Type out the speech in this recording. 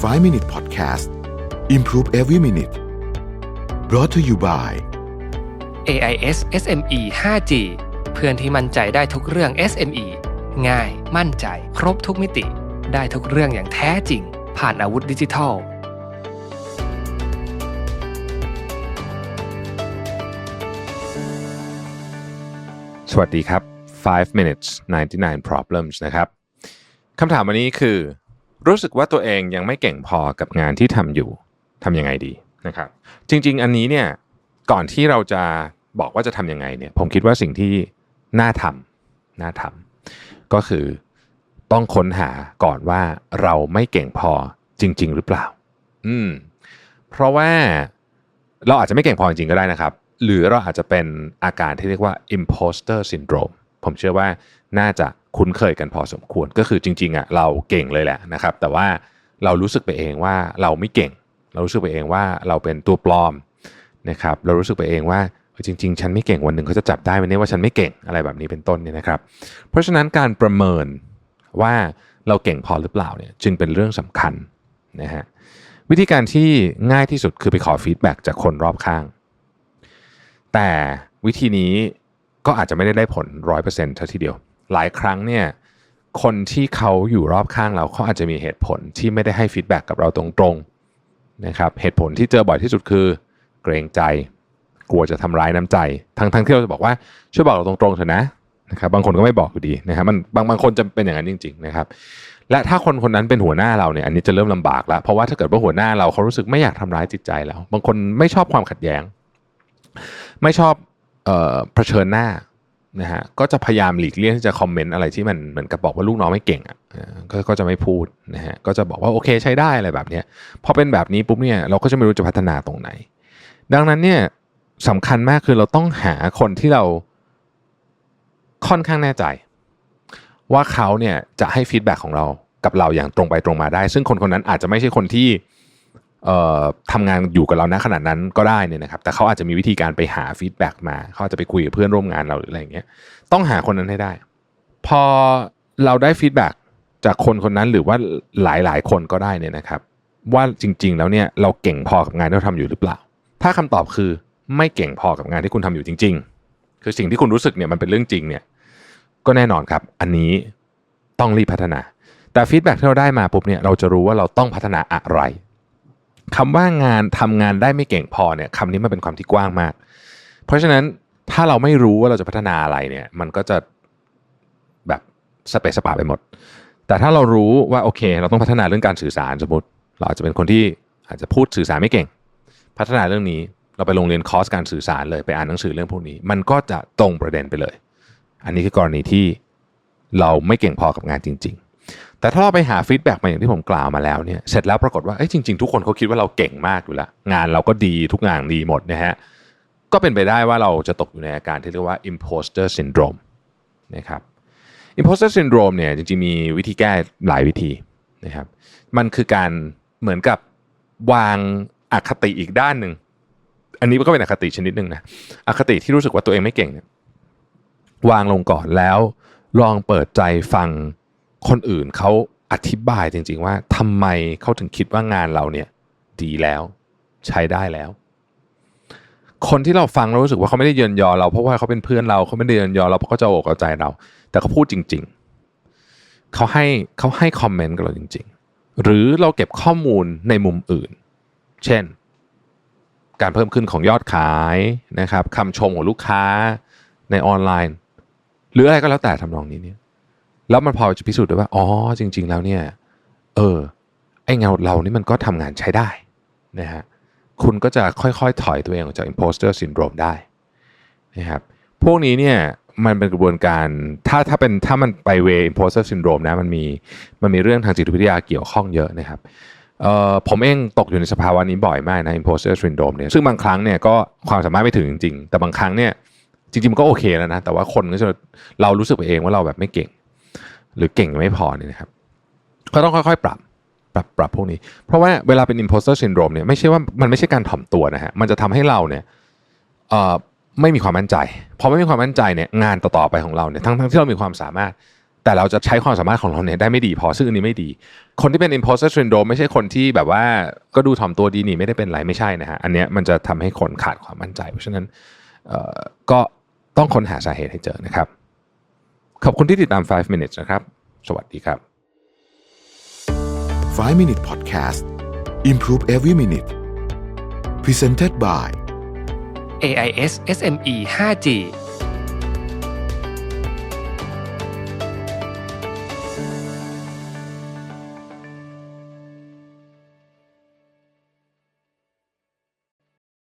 5 Minute Podcast Improve Every Minute brought to you by AIS SME 5G เพื่อนที่มั่นใจได้ทุกเรื่อง SME ง่าย มั่นใจ ครบทุกมิติ ได้ทุกเรื่องอย่างแท้จริง ผ่านอาวุธดิจิทัล สวัสดีครับ 5 minutes 99 problems นะครับคำถามวันนี้คือ รู้สึกว่าตัวเองยังไม่เก่งพอกับงานที่ทำอยู่ทำยังไงดีนะครับ จริง ๆ อันนี้เนี่ยก่อนที่เราจะบอกว่าจะทำยังไงเนี่ย ผมคิดว่าสิ่งที่น่าทำน่าทำก็คือต้องค้นหาก่อนว่าเราไม่เก่งพอจริง ๆ หรือเปล่า อืม เพราะว่าเราอาจจะไม่เก่งพอจริงๆก็ได้นะครับ หรือเราอาจจะเป็นอาการที่เรียกว่า imposter syndrome ผมเชื่อว่า น่าจะคุ้นเคยกันพอสมควรก็คือจริงๆอะเราเก่งเลยแหละนะครับ แต่ว่าเรารู้สึกไปเองว่าเราไม่เก่ง เรารู้สึกไปเองว่าเราเป็นตัวปลอมนะครับเรารู้สึกไปเองว่าจริงๆ ฉันไม่เก่งวันหนึ่งเขาจะจับได้ไหมเนี่ยว่าฉันไม่เก่งอะไรแบบนี้เป็นต้นเนี่ยนะครับ เพราะฉะนั้นการประเมินว่าเราเก่งพอหรือเปล่าเนี่ยจึงเป็นเรื่องสำคัญนะฮะวิธีการที่ง่ายที่สุดคือไปขอฟีดแบ็กจากคนรอบข้าง แต่วิธีนี้ก็อาจจะไม่ได้ได้ผลร้อยเปอร์เซ็นต์ทีเดียว หลายครั้งเนี่ยคนที่เขาอยู่รอบข้างเราเขาอาจจะมีเหตุผลที่ไม่ได้ให้ฟีดแบ็กกับเราตรงๆนะครับเหตุผลที่เจอบ่อยที่สุดคือ เกรงใจ กลัวจะทำร้ายน้ำใจ ทั้งทั้งที่เราจะบอกว่าช่วยบอกเราตรงๆเถอะนะนะครับบางคนก็ไม่บอกอยู่ดีนะครับมันบางบางคนจะเป็นอย่างนั้นจริง ๆนะครับ และถ้าคนคนนั้นเป็นหัวหน้าเราเนี่ยอันนี้จะเริ่มลำบากแล้วเพราะว่าถ้าเกิดว่าหัวหน้าเราเขารู้สึกไม่อยากทำร้ายจิตใจเราบางคนไม่ชอบความขัดแย้ง ไม่ชอบเอ่อเผชิญหน้า นะฮะก็จะพยายามหลีกเลี่ยงที่จะคอมเมนต์อะไรที่มันเหมือนกับบอกว่าลูกน้องไม่เก่งอะก็ก็จะไม่พูดนะฮะก็จะบอกว่าโอเคใช้ได้อะไรแบบเนี้ยพอเป็นแบบนี้ปุ๊บเนี่ยเราก็จะไม่รู้จะพัฒนาตรงไหน ดังนั้นเนี่ยสำคัญมากคือเราต้องหาคนที่เราค่อนข้างแน่ใจ ว่าเขาเนี่ยจะให้ฟีดแบ็กของเรากับเราอย่างตรงไปตรงมาได้ ซึ่งคนคนนั้นอาจจะไม่ใช่คนที่ ทำงานอยู่กับเราณขนาดนั้นก็ได้เนี่ยนะครับ แต่เขาอาจจะมีวิธีการไปหาฟีดแบ็กมา เขาอาจจะไปคุยกับเพื่อนร่วมงานเราหรืออะไรเงี้ย ต้องหาคนนั้นให้ได้ พอเราได้ฟีดแบ็กจากคนคนนั้นหรือว่าหลายๆ คนก็ได้เนี่ยนะครับ ว่าจริง ๆ แล้วเนี่ยเราเก่งพอกับงานที่เราทำอยู่หรือเปล่า ถ้าคำตอบคือไม่เก่งพอกับงานที่คุณทำอยู่จริง ๆ คือสิ่งที่คุณรู้สึกเนี่ยมันเป็นเรื่องจริงเนี่ย ก็แน่นอนครับ อันนี้ต้องรีบพัฒนา แต่ฟีดแบ็กที่เราได้มาปุ๊บเนี่ยเราจะรู้ว่าเราต้องพัฒนาอะไร คำว่างานทำงานได้ไม่เก่งพอเนี่ยคำนี้มันเป็นความที่กว้างมาก เพราะฉะนั้นถ้าเราไม่รู้ว่าเราจะพัฒนาอะไรเนี่ย มันก็จะแบบสเปซสปาไปหมด แต่ถ้าเรารู้ว่าโอเค เราต้องพัฒนาเรื่องการสื่อสารสมมติ เราอาจจะเป็นคนที่อาจจะพูดสื่อสารไม่เก่ง พัฒนาเรื่องนี้เราไปโรงเรียนคอร์สการสื่อสารเลยไปอ่านหนังสือเรื่องพวกนี้ มันก็จะตรงประเด็นไปเลย อันนี้คือกรณีที่เราไม่เก่งพอกับงานจริง ๆ แต่ถ้าเราไปหาฟีดแบ็กมาอย่างที่ผมกล่าวมาแล้วเนี่ยเสร็จแล้วปรากฏว่าเอ้ยจริง ๆ ทุกคนเขาคิดว่าเราเก่งมากอยู่แล้วงานเราก็ดีทุกงานดีหมดนะฮะก็เป็นไปได้ว่าเราจะตกอยู่ในอาการที่เรียกว่า imposter syndrome นะครับ imposter syndrome เนี่ยจริงๆมีวิธีแก้หลายวิธีนะครับ มันคือการเหมือนกับวางอคติอีกด้านหนึ่ง อันนี้ก็เป็นอคติชนิดหนึ่งนะอคติที่รู้สึกว่าตัวเองไม่เก่งเนี่ยวางลงก่อนแล้วลองเปิดใจฟัง คนอื่นเขาอธิบายจริง ๆ ว่าทำไมเขาถึงคิดว่างานเราเนี่ย ดีแล้วใช้ได้แล้ว คนที่เราฟังเรารู้สึกว่าเขาไม่ได้เยินยอเราเพราะว่าเขาเป็นเพื่อนเราเขาไม่ได้เยินยอเราเพราะเขาจะโอกเอาใจเรา แต่เขาพูดจริง ๆเขาให้เขาให้คอมเมนต์กับเราจริง ๆ หรือเราเก็บข้อมูลในมุมอื่น เช่น การเพิ่มขึ้นของยอดขายนะครับคำชมของลูกค้าในออนไลน์ หรืออะไรก็แล้วแต่ทำนองนี้เนี่ย แล้วมันพอจะพิสูจน์ได้ว่าอ๋อจริง ๆ แล้วเนี่ย เออ ไอ้เงาเรานี่มันก็ทำงานใช้ได้นะฮะคุณก็จะค่อยๆ ถอยตัวเองออกจาก imposter syndrome ได้นะครับพวกนี้เนี่ยมันเป็นกระบวนการถ้าถ้าเป็นถ้ามันไปเว imposter syndrome นะมันมีมันมีเรื่องทางจิตวิทยาเกี่ยวข้องเยอะนะครับเอ่อผมเองตกอยู่ในสภาวะนี้บ่อยมากนะ imposter syndrome เนี่ยซึ่งบางครั้งเนี่ยก็ความสามารถไม่ถึงจริง ๆ แต่บางครั้งเนี่ยจริงๆมันก็โอเคแล้วนะ แต่ว่าคนก็จะเรารู้สึกไปเองว่าเราแบบไม่เก่ง หรือเก่งไม่พอเนี่ยนะครับก็ต้องค่อยๆ ปรับปรับปรับพวกนี้ เพราะว่าเวลาเป็นอิพสต์เซอร์ซินโดรมเนี่ยไม่ใช่ว่ามันไม่ใช่การถ่อมตัวนะฮะมันจะทำให้เราเนี่ยไม่มีความมั่นใจพอไม่มีความมั่นใจเนี่ยงานต่อไปของเราเนี่ยทั้งที่เรามีความสามารถ แต่เราจะใช้ความสามารถของเราเนี่ยได้ไม่ดีพอซึ่งอันนี้ไม่ดี คนที่เป็น imposter syndrome ไม่ใช่คนที่แบบว่าก็ดูถ่อมตัวดีนี่ไม่ได้เป็นไรไม่ใช่นะฮะอันเนี้ยมันจะทำให้คนขาดความมั่นใจ เพราะฉะนั้นก็ต้องค้นหาสาเหตุให้เจอนะครับ ขอบคุณที่ติดตาม 5 minutes นะครับ สวัสดีครับ 5 minute podcast improve every minute presented by AIS SME 5G